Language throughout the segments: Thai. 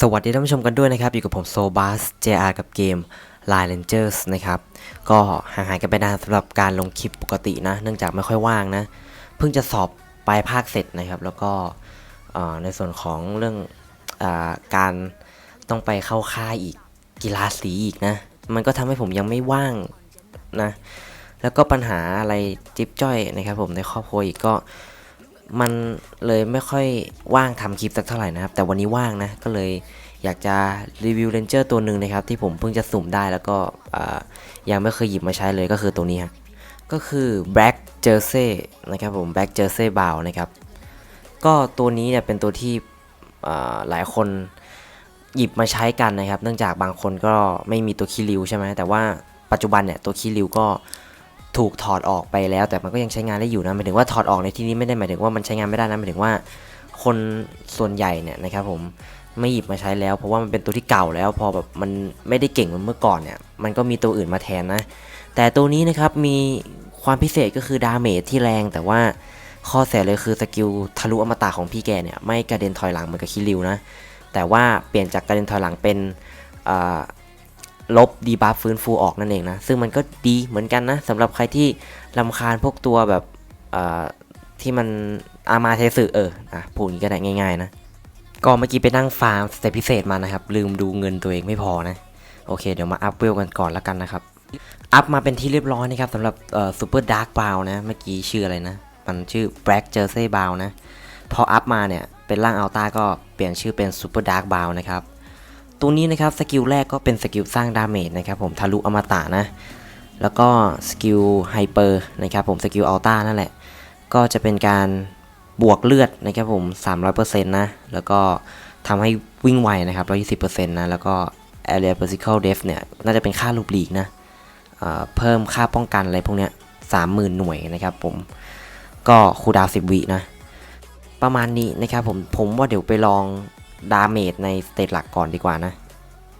สวัสดีท่านผู้ชมกันด้วยนะครับ อยู่กับผมโซบัส JR กับเกม Line Rangers นะครับ ก็ห่างหายกันไปนานสำหรับการลงคลิปปกตินะ เนื่องจากไม่ค่อยว่างนะ เพิ่งจะสอบปลายภาคเสร็จนะครับ แล้วก็ในส่วนของเรื่องอการต้องไปเข้าค่ายอีกกีฬาสีอีกนะ มันก็ทำให้ผมยังไม่ว่างนะ แล้วก็ปัญหาอะไรจิ๊บจ้อยนะครับผมในครอบครัวอีกก็ มันเลยไม่ค่อยว่างทำคลิปสักเท่าไหร่นะครับ แต่วันนี้ว่างนะ ก็เลยอยากจะรีวิวเรนเจอร์ตัวหนึ่งนะครับ ที่ผมเพิ่งจะสุ่มได้แล้วก็ยังไม่เคยหยิบมาใช้เลยก็คือตัวนี้ฮะก็คือ Black Jersey นะครับผม Black Jersey b o w นะครับ ก็ตัวนี้เนี่ยเป็นตัวที่หลายคนหยิบมาใช้กันนะครับ เนื่องจากบางคนก็ไม่มีตัวคีริวใช่ไหมแต่ว่าปัจจุบันเนี่ยตัวคีริวก็ ถูกถอดออกไปแล้ว แต่มันก็ยังใช้งานได้อยู่นะหมายถึงว่าถอดออกในที่นี้ไม่ได้หมายถึงว่ามันใช้งานไม่ได้นะหมายถึงว่า คนส่วนใหญ่เนี่ยนะครับผมไม่หยิบมาใช้แล้ว เพราะว่ามันเป็นตัวที่เก่าแล้ว พอแบบมันไม่ได้เก่งเหมือนเมื่อก่อนเนี่ยมันก็มีตัวอื่นมาแทนนะ แต่ตัวนี้นะครับมีความพิเศษก็คือดาเมจที่แรงแต่ว่าข้อเสียเลยคือสกิลทะลุอมตะของพี่แกเนี่ยไม่กระเด็นถอยหลังเหมือนกับคิริวนะแต่ว่าเปลี่ยนจากกระเด็นถอยหลังเป็นอ่า ลบดีบัฟฟื้นฟูออกนั่นเองนะ ซึ่งมันก็ดีเหมือนกันนะสำหรับใครที่ลำคาญพวกตัวแบบที่มันอามาเทสึเอออะพูดอย่างนี้ก็ได้ง่ายๆนะก็เมื่อกี้ไปนั่งฟาร์มสเตปพิเศษมานะครับ ลืมดูเงินตัวเองไม่พอนะโอเค เดี๋ยวมาอัพเวลกันก่อนแล้วกันนะครับ อัพมาเป็นที่เรียบร้อยนะครับสำหรับซูเปอร์ดาร์กบาวนะเมื่อกี้ชื่ออะไรนะ มันชื่อ Black Jersey b o w นะ พออัพมาเนี่ยเป็นร่างอัลต้าก็เปลี่ยนชื่อเป็นซูเปอร์ดาร์กบาวนะครับ ตัวนี้นะครับสกิลแรกก็เป็นสกิลสร้างดาเมจนะครับผมทะลุอมตะนะ แล้วก็สกิลไฮเปอร์นะครับผมสกิลอัลต้านั่นแหละ ก็จะเป็นการบวกเลือดนะครับผม 300%นะ แล้วก็ทำให้วิ่งไวนะครับ120%นะ แล้วก็ area physical def เนี่ย น่าจะเป็นค่าลูปลีกนะเเพิ่มค่าป้องกันอะไรพวกเนี้ย30,000 หน่วยนะครับผม ก็คูดาว 10 วินะ ประมาณนี้นะครับผม ผมว่าเดี๋ยวไปลอง ดาเมจในสเตจหลักก่อนดีกว่านะ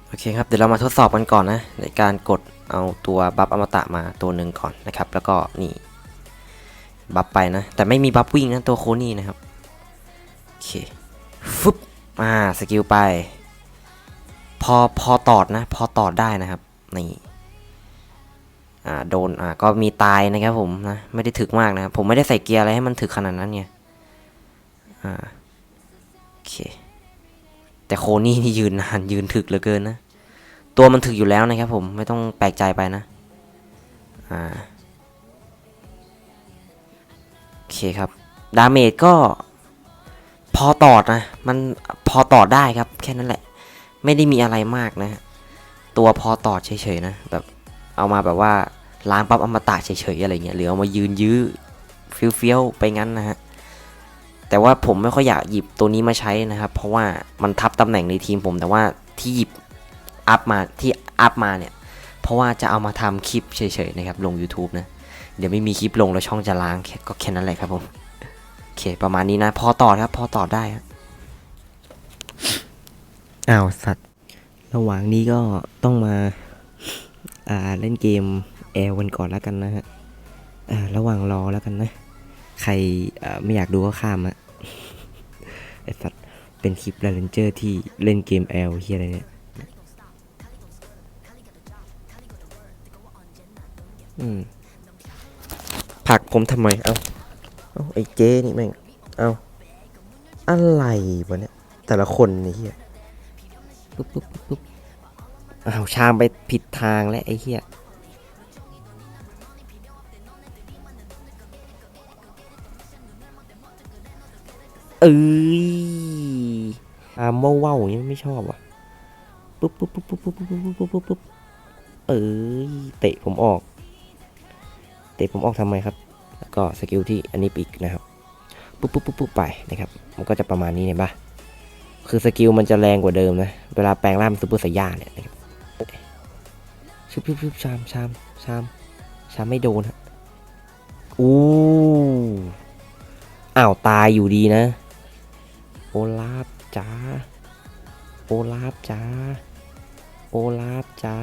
โอเคครับ เดี๋ยวเรามาทดสอบกันก่อนนะ ในการกดเอาตัวบัฟอมตะมาตัวหนึ่งก่อนนะครับ แล้วก็นี่บัฟไปนะ แต่ไม่มีบัฟวิ่งนะตัวโคนี่นะครับ โอเคฟึบอ่าสกิลไป พอพอตอดนะ พอตอดได้นะครับ นี่อ่าโดนอ่าก็มีตายนะครับผมนะไม่ได้ถึกมากนะผมไม่ได้ใส่เกียร์อะไรให้มันถึกขนาดนั้นไงอ่าโอเค แต่โคนี่นี่ยืนนานยืนถึกเหลือเกินนะ ตัวมันถึกอยู่แล้วนะครับผมไม่ต้องแปลกใจไปนะ อ่า โอเคครับ ดาเมจก็พอตอดนะ มันพอตอดได้ครับ แค่นั้นแหละ ไม่ได้มีอะไรมากนะ ตัวพอตอดเฉยๆนะ แบบเอามาแบบว่าล้างปั๊บอมตะเฉยๆอะไรเงี้ยหรือเอามายืนยื้อเฟี้ยวๆไปงั้นนะฮะ แต่ว่าผมไม่ค่อยอยากหยิบตัวนี้มาใช้นะครับ เพราะว่ามันทับตำแหน่งในทีมผม แต่ว่าที่หยิบอัพมาที่อัพมาเนี่ย เพราะว่าจะเอามาทำคลิปเฉยๆนะครับ ลง YouTube นะ เดี๋ยวไม่มีคลิปลงแล้วช่องจะล้างก็แค่นั้นแหละครับผม โอเค ประมาณนี้นะ พอต่อครับ พอต่อได้ครับอ้าวสัตว์ ระหว่างนี้ก็ต้องมาอ่าเล่นเกมแอลกันก่อนแล้วกันนะฮะอ่าระหว่างรอแล้วกันนะ ใครไม่อยากดูก็ข้ามอะไอสัตว์เป็นคลิปเรนเจอร์ที่เล่นเกมแอลที่อะไรเนี่ยอืมผักผมทำไม เอาเอาไอ้เจ๊นี่แม่ง เอาอะไรวะเนี่ย แต่ละคนนี่เฮียปุ๊บปุ๊บปุ๊บปุ๊บอ้าวชามไปผิดทางแล้วไอ้เฮีย เอ้ยอามว่าวว่าอย่างนี้ไม่ชอบว่ะปุ๊บปุ๊บปุ๊บปุ๊บปุ๊บปุ๊บปุ๊บปุ๊บปุ๊บปุ๊บเอ้ยเตะผมออก เตะผมออกทำไมครับ แล้วก็สกิลที่อันนี้ปีกนะครับปุ๊บปุ๊บปุ๊บปุ๊บไปนะครับ มันก็จะประมาณนี้เห็นปะคือสกิลมันจะแรงกว่าเดิมนะ เวลาแปลงร่างเป็นซูเปอร์สายาเนี่ยนะครับชุบชุบชุบชามชามชามชามไม่โดนฮะอู้อ้าวตายอยู่ดีนะ ลาฟจ้าโอลาฟจ้าโอลาฟจ้า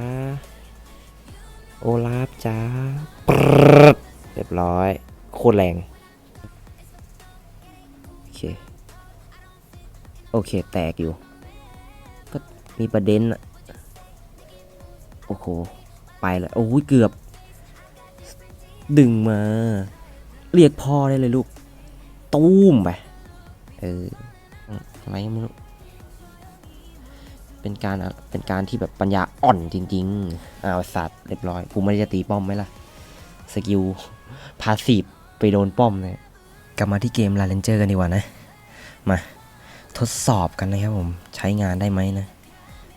โอลาฟจ้าปรึ๊ดเรียบร้อย โคตรแรง โอเค โอเค แตกอยู่ ก็มีประเด็นอะโอ้โห ไปแล้วโอ้ย เกือบ ดึงมา เรียกพ่อได้เลยลูก ตูมไป เออ อะไรไม่รู้ เป็นการเป็นการที่แบบปัญญาอ่อนจริงๆอ้าวสัตว์เรียบร้อยกูไม่ได้จะตีป้อมไหมล่ะ สกิลพาสีฟไปโดนป้อมเลยกลับมาที่เกมลาเลนเจอร์กันดีกว่านะ มาทดสอบกันนะครับผมใช้งานได้ไหมนะ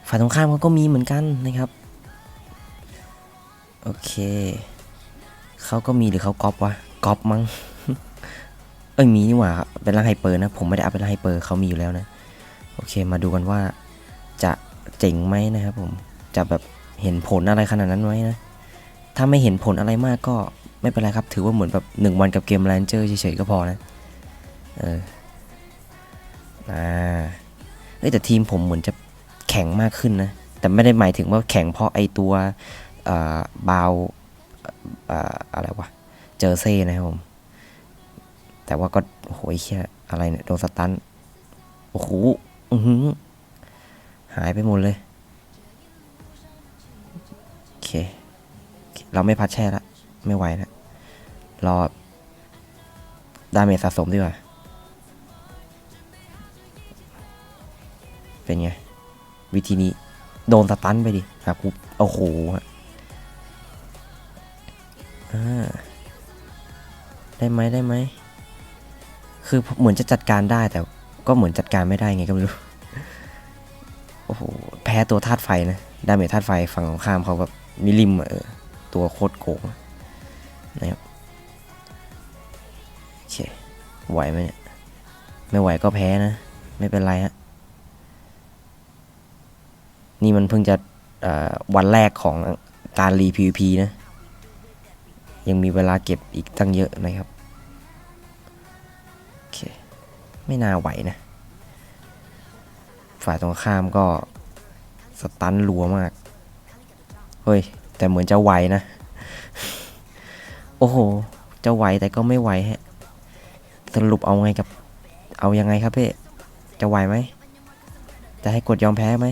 ฝ่ายตรงข้ามเขาก็มีเหมือนกันนะครับ โอเคเขาก็มีหรือเขาก๊อปวะก๊อปมั้ง เอ้ยมีนี่หว่าครับเป็นร่างไฮเปอร์นะ ผมไม่ได้เอาเป็นร่างไฮเปอร์เขามีอยู่แล้วนะ โอเคมาดูกันว่าจะเจ๋งไหมนะครับผมจะแบบเห็นผลอะไรขนาดนั้นไหมนะ ถ้าไม่เห็นผลอะไรมากก็ไม่เป็นไรครับ ถือว่าเหมือนแบบหนึ่งวันกับเกมแลนเจอร์เฉยๆก็พอนะ เอออ่าเอ้ยแต่ทีมผมเหมือนจะแข็งมากขึ้นนะ แต่ไม่ได้หมายถึงว่าแข็งเพราะไอตัวเอ่อบาวเอ่ออะไรวะ เจอเซ่นะครับผม แต่ว่าก็โอ้โหไอ้เชี่ยอะไรเนี่ยโดนสตันโอ้โหอือหือหายไปหมดเลย โอเค เราไม่พัดแช่ละ ไม่ไหวละรอดาเมจสะสมดีกว่า เป็นไง วิธีนี้ โดนสตันไปดิหากูโอ้โหได้ไหมได้ไหม คือเหมือนจะจัดการได้แต่ก็เหมือนจัดการไม่ได้ไงก็ไม่รู้ โอ้โห แพ้ตัวธาตุไฟนะดาเมจธาตุไฟฝั่งของข้ามเขาแบบมิลิมอะเออตัวโคตรโกงนะครับโอเคไหวไหมเนี่ย ไม่ไหวก็แพ้นะ ไม่เป็นไรฮะ นี่มันเพิ่งจะวันแรกของการรี PVP นะ ยังมีเวลาเก็บอีกตั้งเยอะนะครับ ไม่น่าไหวนะ ฝ่ายตรงข้ามก็ สตันรัวมาก เฮ้ย แต่เหมือนจะไหวนะ โอ้โห จะไหวแต่ก็ไม่ไหวฮะ สรุปเอาไงกับ เอายังไงครับพี่ จะไหวไหม จะให้กดยอมแพ้ไหม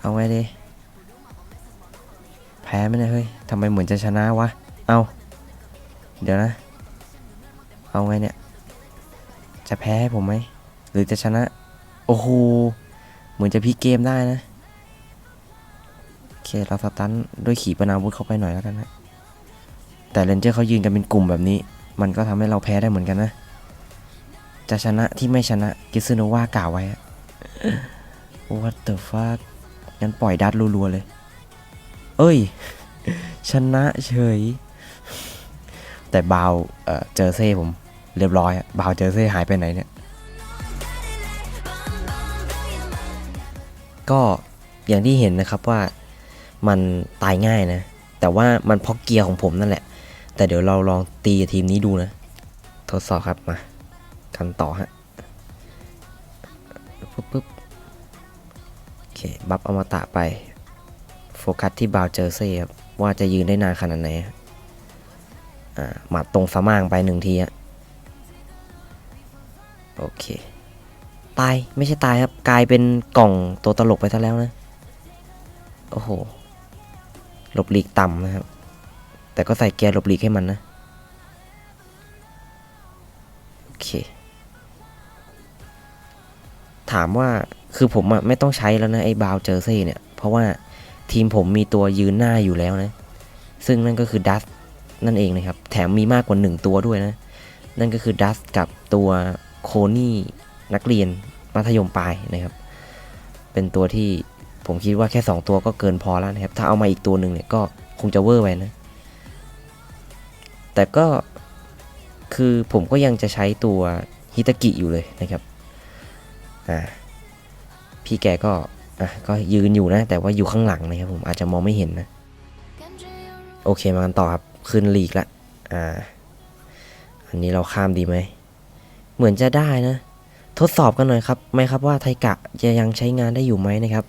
เอาไงดี แพ้ไหมเนี่ยเฮ้ยทำไมเหมือนจะชนะวะ เอา เดี๋ยวนะ เอาไงเนี่ย จะแพ้ให้ผมไหม หรือจะชนะ โอ้โห เหมือนจะพลิกเกมได้นะ โอเค เราสตันด้วยขี่ปนาวุธเข้าไปหน่อยแล้วกันนะแต่เรนเจอร์เขายืนกันเป็นกลุ่มแบบนี้ มันก็ทำให้เราแพ้ได้เหมือนกันนะ จะชนะที่ไม่ชนะกิซึโนวากล่าวไว้ What the fuck งั้นปล่อยดัดรัวๆเลย เอ้ย ชนะเฉย แต่บาวเเจอเซ่ผม เรียบร้อยบาวเจอเซ่หายไปไหนเนี่ย ก็อย่างที่เห็นนะครับว่ามันตายง่ายนะ แต่ว่ามันเพราะเกียร์ของผมนั่นแหละ แต่เดี๋ยวเราลองตีทีมนี้ดูนะ ทดสอบครับมากันต่อฮะปึ๊บปึ๊บโอเค บัฟอมตะไป โฟกัสที่บาวเจอร์เซ่ครับว่าจะยืนได้นานขนาดไหนอ่าหมัดตรงสม่างไปหนึ่งทีฮะ โอเค ตายไม่ใช่ตายครับ กลายเป็นกล่องตัวตลกไปซะแล้วนะ โอ้โห หลบหลีกต่ำนะครับ แต่ก็ใส่แกหลบหลีกให้มันนะ โอเค ถามว่าคือผมอะไม่ต้องใช้แล้วนะ ไอ้บาวเจอร์ซี่เนี่ย เพราะว่าทีมผมมีตัวยืนหน้าอยู่แล้วนะ ซึ่งนั่นก็คือดัสนั่นเองนะครับ แถมมีมากกว่าหนึ่งตัวด้วยนะ นั่นก็คือดัสกับตัว โคนี่นักเรียนมัธยมปลายนะครับ เป็นตัวที่ผมคิดว่าแค่ 2 ตัวก็เกินพอแล้วนะครับ ถ้าเอามาอีกตัวหนึ่งเนี่ยก็คงจะเวอร์ไปนะ แต่ก็คือผมก็ยังจะใช้ตัวฮิตากิอยู่เลยนะครับ อ่า พี่แกก็ อะ ก็ยืนอยู่นะ แต่ว่าอยู่ข้างหลังนะครับผมอาจจะมองไม่เห็นนะ โอเคมากันต่อครับ ขึ้นลีกละ อ่า อันนี้เราข้ามดีไหม เหมือนจะได้นะ ทดสอบกันหน่อยครับไหมครับว่าไทกะจะยังใช้งานได้อยู่ไหมนะครับ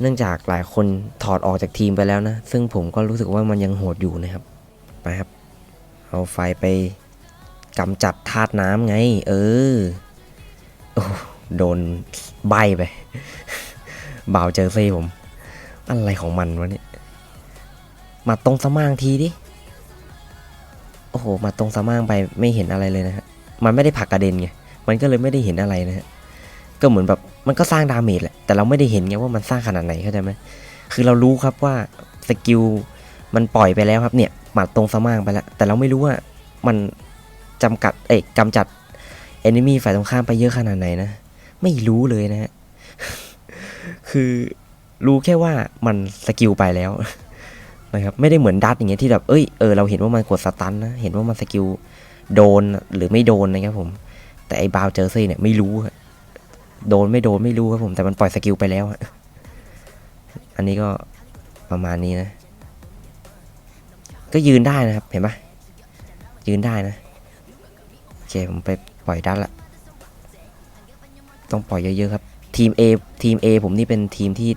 เนื่องจากหลายคนถอดออกจากทีมไปแล้วนะ ซึ่งผมก็รู้สึกว่ามันยังโหดอยู่นะครับไปครับ เอาไฟไปกำจัดธาตุน้ำไง เออโอ้โดนใบไปบ่าวเจอซี่ผม อะไรของมันวะเนี่ย มาตรงสมางทีดิ โอ้โห มาตรงสมางไปไม่เห็นอะไรเลยนะฮะ มันไม่ได้ผลักกระเด็นไงมันก็เลยไม่ได้เห็นอะไรนะฮะก็เหมือนแบบมันก็สร้างดาเมจแหละแต่เราไม่ได้เห็นไงว่ามันสร้างขนาดไหนเข้าใจไหมคือเรารู้ครับว่าสกิลมันปล่อยไปแล้วครับเนี่ยหมัดตรงสมางไปแล้วแต่เราไม่รู้ว่ามันจำกัดเอ้ยกำจัดเอนิมีฝ่ายตรงข้ามไปเยอะขนาดไหนนะไม่รู้เลยนะฮะคือรู้แค่ว่ามันสกิลไปแล้วนะครับไม่ได้เหมือนดัตอย่างเงี้ยที่แบบเอ้ยเออเราเห็นว่ามันกดสตันนะเห็นว่ามันสกิล โดนหรือไม่โดนนะครับผม แต่ไอ้บาวเจอซี่เนี่ยไม่รู้โดนไม่โดนไม่รู้ครับผมแต่มันปล่อยสกิลไปแล้ว อันนี้ก็ประมาณนี้นะ ก็ยืนได้นะครับเห็นปะยืนได้นะโอเคผมไปปล่อยดัตละ ต้องปล่อยเยอะๆครับ ทีม A ทีม A ผมนี่เป็นทีมที่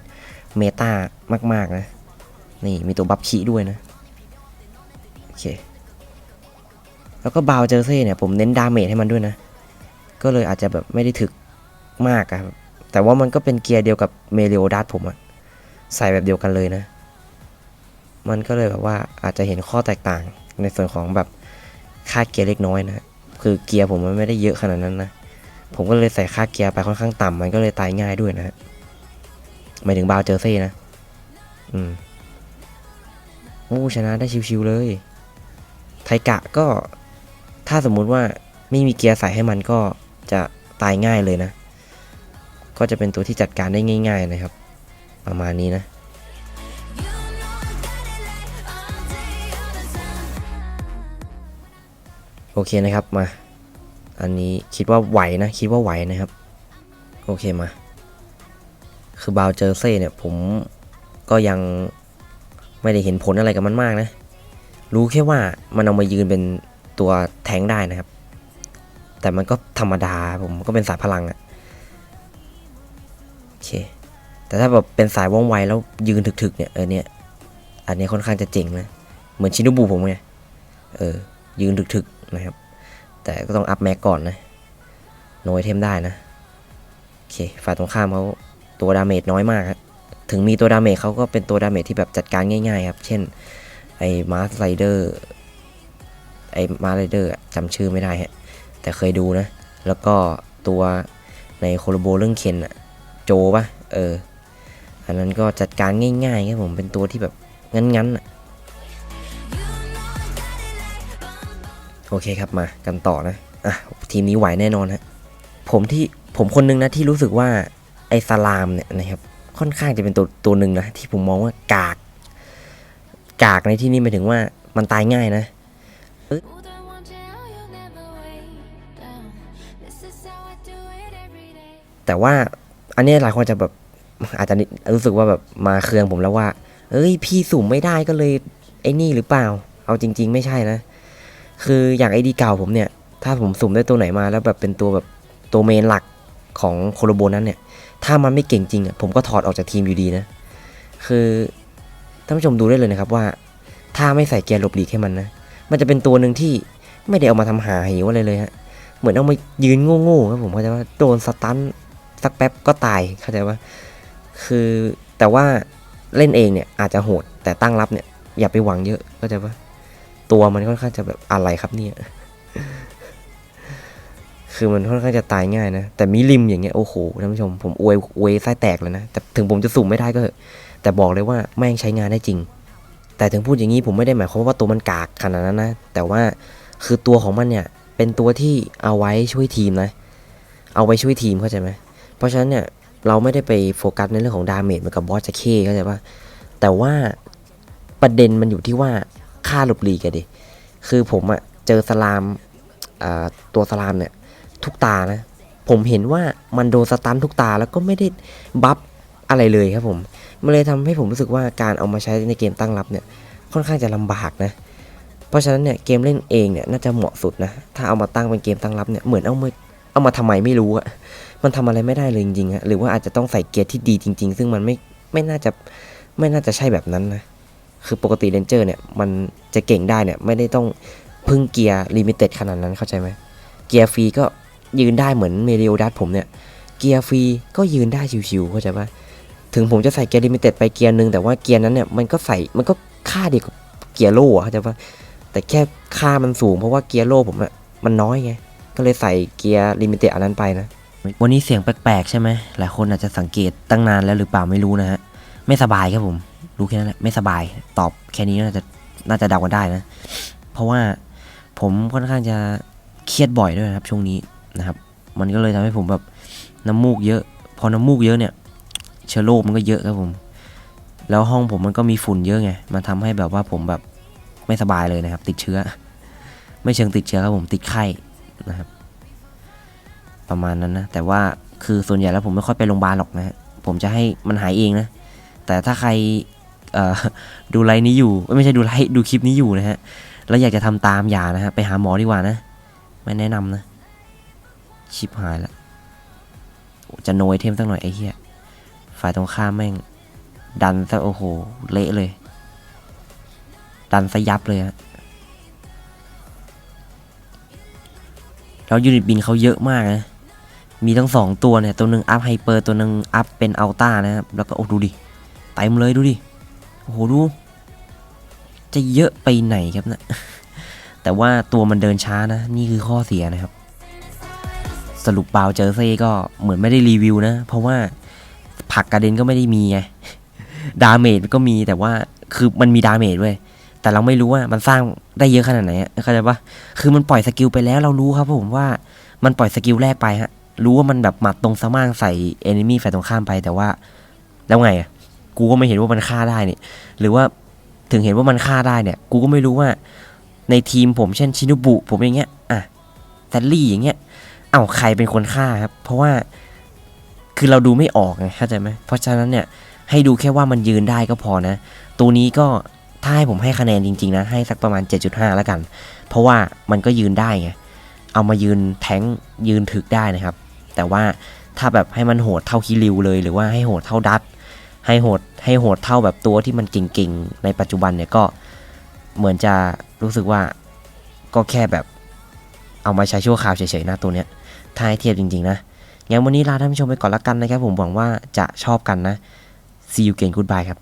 เมตามาก ๆ นะ นี่มีตัวบัฟคีด้วยนะ โอเค แล้วก็บาวเจอร์เซ่เนี่ยผมเน้นดาเมจให้มันด้วยนะ ก็เลยอาจจะแบบไม่ได้ถึกมากอะครับ แต่ว่ามันก็เป็นเกียร์เดียวกับเมเรียดัสผมอะใส่แบบเดียวกันเลยนะ มันก็เลยแบบว่าอาจจะเห็นข้อแตกต่างในส่วนของแบบค่าเกียร์เล็กน้อยนะ คือเกียร์ผมมันไม่ได้เยอะขนาดนั้นนะ ผมก็เลยใส่ค่าเกียร์ไปค่อนข้างต่ำมันก็เลยตายง่ายด้วยนะฮะหมายถึงบาวเจอร์เซ่นะ อืมโอ้ชนะได้ชิวๆเลย ไทกะก็ ถ้าสมมุติว่าไม่มีเกียร์ใส่ให้มันก็จะตายง่ายเลยนะ ก็จะเป็นตัวที่จัดการได้ง่าย ๆนะครับ ประมาณนี้นะโอเคนะครับมา อันนี้คิดว่าไหวนะคิดว่าไหวนะครับ โอเคมา คือบาวเจอร์เซ่เนี่ยผมก็ยังไม่ได้เห็นผลอะไรกับมันมากนะ รู้แค่ว่ามันเอามายืนเป็น ตัวแทงได้นะครับ แต่มันก็ธรรมดาผมก็เป็นสายพลังอะโอเคแต่ถ้าแบบเป็นสายว่องไวแล้วยืนถึกๆเนี่ยเออเนี่ยอันนี้ค่อนข้างจะเจ๋งนะ เหมือนชินุบุผมไงเออยืนถึกๆนะครับ แต่ก็ต้องอัพแม็กก่อนนะโนยเทมได้นะโอเคฝ่ายตรงข้ามเขาตัวดาเมจน้อยมากครับถึงมีตัวดาเมจเขาก็เป็นตัวดาเมจที่แบบจัดการง่ายๆครับ เช่นไอ้มารสไลเดอร์ ไอ้มาร์สไลเดอร์จำชื่อไม่ได้ฮะแต่เคยดูนะ แล้วก็ตัวในโคโลโบเรื่องเคนอะโจปะเออ อันนั้นก็จัดการง่ายๆครับผมเป็นตัวที่แบบงั้นๆอะโอเคครับมากันต่อนะอะทีมนี้ไหวแน่นอนฮะผมที่ผมคนนึงนะที่รู้สึกว่าไอ้สลามเนี่ยนะครับค่อนข้างจะเป็นตัวตัวหนึ่งนะที่ผมมองว่ากาก กากในที่นี้หมายถึงว่ามันตายง่ายนะ แต่ว่าอันนี้หลายคนจะแบบอาจจะรู้สึกว่าแบบมาเคืองผมแล้วว่า เอ้ย พี่สุ่มไม่ได้ก็เลยไอ้นี่หรือเปล่า เอาจริง ๆ ไม่ใช่นะ คืออย่างไอดีเก่าผมเนี่ย ถ้าผมสุ่มได้ตัวไหนมาแล้วแบบเป็นตัวแบบตัวเมนหลักของโคโลโบนั้นเนี่ย ถ้ามันไม่เก่งจริงอะผมก็ถอดออกจากทีมอยู่ดีนะ คือท่านผู้ชมดูได้เลยนะครับว่า ถ้าไม่ใส่เกียร์หลบหลีกให้มันนะ มันจะเป็นตัวหนึ่งที่ไม่ได้เอามาทำหาหิวอะไรเลยฮะ เหมือนเอามายืนโง่ๆครับผมเข้าใจว่าโดนสตัน สักแป๊บก็ตายเข้าใจว่าคือแต่ว่าเล่นเองเนี่ยอาจจะโหดแต่ตั้งรับเนี่ยอย่าไปหวังเยอะเข้าใจว่าตัวมันค่อนข้างจะแบบอะไรครับเนี่ยคือมันค่อนข้างจะตายง่ายนะ แต่มีริมอย่างเงี้ยโอ้โหท่านผู้ชมผมอวยอวยไส้แตกเลยนะ แต่ถึงผมจะสุ่มไม่ได้ก็เถอะแต่บอกเลยว่าแม่งใช้งานได้จริง แต่ถึงพูดอย่างนี้ผมไม่ได้หมายความว่าตัวมันกากขนาดนั้นนะ แต่ว่าคือตัวของมันเนี่ยเป็นตัวที่เอาไว้ช่วยทีมนะ เอาไว้ช่วยทีมเข้าใจไหม เพราะฉะนั้นเนี่ยเราไม่ได้ไปโฟกัสในเรื่องของดาเมจเหมือนกับบอสจะเข้เข้าใจปะแต่ว่าประเด็นมันอยู่ที่ว่าค่าหลบหลีกอะดิ คือผมอะเจอสลามอ่าตัวสลามเนี่ย ทุกตานะ ผมเห็นว่ามันโดนสตันทุกตาแล้วก็ไม่ได้บัฟอะไรเลยครับผมมันเลยทำให้ผมรู้สึกว่าการเอามาใช้ในเกมตั้งรับเนี่ย ค่อนข้างจะลำบากนะ เพราะฉะนั้นเนี่ยเกมเล่นเองเนี่ยน่าจะเหมาะสุดนะ ถ้าเอามาตั้งเป็นเกมตั้งรับเนี่ยเหมือนเอามา เอามาทำไมไม่รู้อะมันทำอะไรไม่ได้เลยจริงๆอะหรือว่าอาจจะต้องใส่เกียร์ที่ดีจริง ๆ ซึ่งมันไม่ไม่น่าจะไม่น่าจะใช่แบบนั้นนะคือปกติเรนเจอร์เนี่ยมันจะเก่งได้เนี่ยไม่ได้ต้องพึ่งเกียร์ลิมิเต็ดขนาดนั้นเข้าใจไหมเกียร์ฟรีก็ยืนได้เหมือนเมเรียดัสผมเนี่ยเกียร์ฟรีก็ยืนได้ชิวๆเข้าใจปะถึงผมจะใส่เกียร์ลิมิเต็ดไปเกียร์หนึ่งแต่ว่าเกียร์นั้นเนี่ยมันก็ใส่มันก็ค่าเดียวกับเกียร์โล่เข้าใจปะแต่แค่ค่ามันสูงเพราะว่าเกียร์โล่ผมอะมันน้อยไง ก็เลยใส่เกียร์ลิมิเต็ดอันนั้นไปนะ วันนี้เสียงแปลกๆใช่ไหมหลายคนอาจจะสังเกตตั้งนานแล้วหรือเปล่าไม่รู้นะฮะ ไม่สบายครับผม รู้แค่นั้นแหละ ไม่สบาย ตอบแค่นี้น่าจะน่าจะเดากันได้นะ เพราะว่าผมค่อนข้างจะเครียดบ่อยด้วยนะครับช่วงนี้นะครับ มันก็เลยทำให้ผมแบบน้ำมูกเยอะ พอน้ำมูกเยอะเนี่ย เชื้อโรคมันก็เยอะครับผม แล้วห้องผมมันก็มีฝุ่นเยอะไง มันทำให้แบบว่าผมแบบไม่สบายเลยนะครับ ติดเชื้อ ไม่เชิงติดเชื้อครับผมติดไข้ นะครับ ประมาณนั้นนะ แต่ว่าคือส่วนใหญ่แล้วผมไม่ค่อยไปโรงพยาบาลหรอกนะฮะผมจะให้มันหายเองนะ แต่ถ้าใครดูไลน์นี้อยู่ ไม่ใช่ดูไลน์ดูคลิปนี้อยู่นะฮะ แล้วอยากจะทำตามอย่านะฮะ ไปหาหมอดีกว่านะ ไม่แนะนำนะ ชิบหายละจะโนยเทมสักหน่อยไอ้เหี้ย ฝ่ายตรงข้ามแม่ง ดันซะโอ้โห เละเลย ดันซะยับเลยฮะ แล้วยูนิตบินเขาเยอะมากนะ มีทั้งสองตัวเนี่ย ตัวหนึ่งอัพไฮเปอร์ตัวหนึ่งอัพเป็นอัลต้านะครับ แล้วก็โอ้ดูดิเต็มเลยดูดิ โอ้โหดู จะเยอะไปไหนครับเนะ แต่ว่าตัวมันเดินช้านะ นี่คือข้อเสียนะครับ สรุปเปล่าเจอเซ่ก็เหมือนไม่ได้รีวิวนะ เพราะว่าผักกระเด็นก็ไม่ได้มีไง ดาเมจก็มีแต่ว่าคือมันมีดาเมจเว้ย แต่เราไม่รู้ว่ามันสร้างได้เยอะขนาดไหนเข้าใจปะคือมันปล่อยสกิลไปแล้วเรารู้ครับผมว่ามันปล่อยสกิลแรกไปฮะ รู้ว่ามันแบบหมัดตรงสมางใส่เอนิมี่ฝ่ายตรงข้ามไปแต่ว่า แล้วไงอะกูก็ไม่เห็นว่ามันฆ่าได้นี่หรือว่าถึงเห็นว่ามันฆ่าได้เนี่ย กูก็ไม่รู้ว่าในทีมผมเช่นชินุบุ ผมอย่างเงี้ยอะแซลลี่อย่างเงี้ยเอ้าใครเป็นคนฆ่าครับ เพราะว่าคือเราดูไม่ออกไงเข้าใจไหมเพราะฉะนั้นเนี่ยให้ดูแค่ว่ามันยืนได้ก็พอนะ ตัวนี้ก็ ถ้าให้ผมให้คะแนนจริงๆนะให้สักประมาณ 7.5 แล้วกัน เพราะว่ามันก็ยืนได้ไง เอามายืนแทงยืนถึกได้นะครับ แต่ว่าถ้าแบบให้มันโหดเท่าคิริวเลย หรือว่าให้โหดเท่าดัตให้โหดให้โหดเท่าแบบตัวที่มันเก่งๆ ในปัจจุบันเนี่ยก็เหมือนจะรู้สึกว่าก็แค่แบบเอามาใช้ชั่วคราวเฉยๆนะตัวเนี้ยถ้าให้เทียบจริงๆนะงั้นวันนี้ลาท่านผู้ชมไปก่อนละกันนะครับ ผมหวังว่าจะชอบกันนะ see you again goodbye ครับ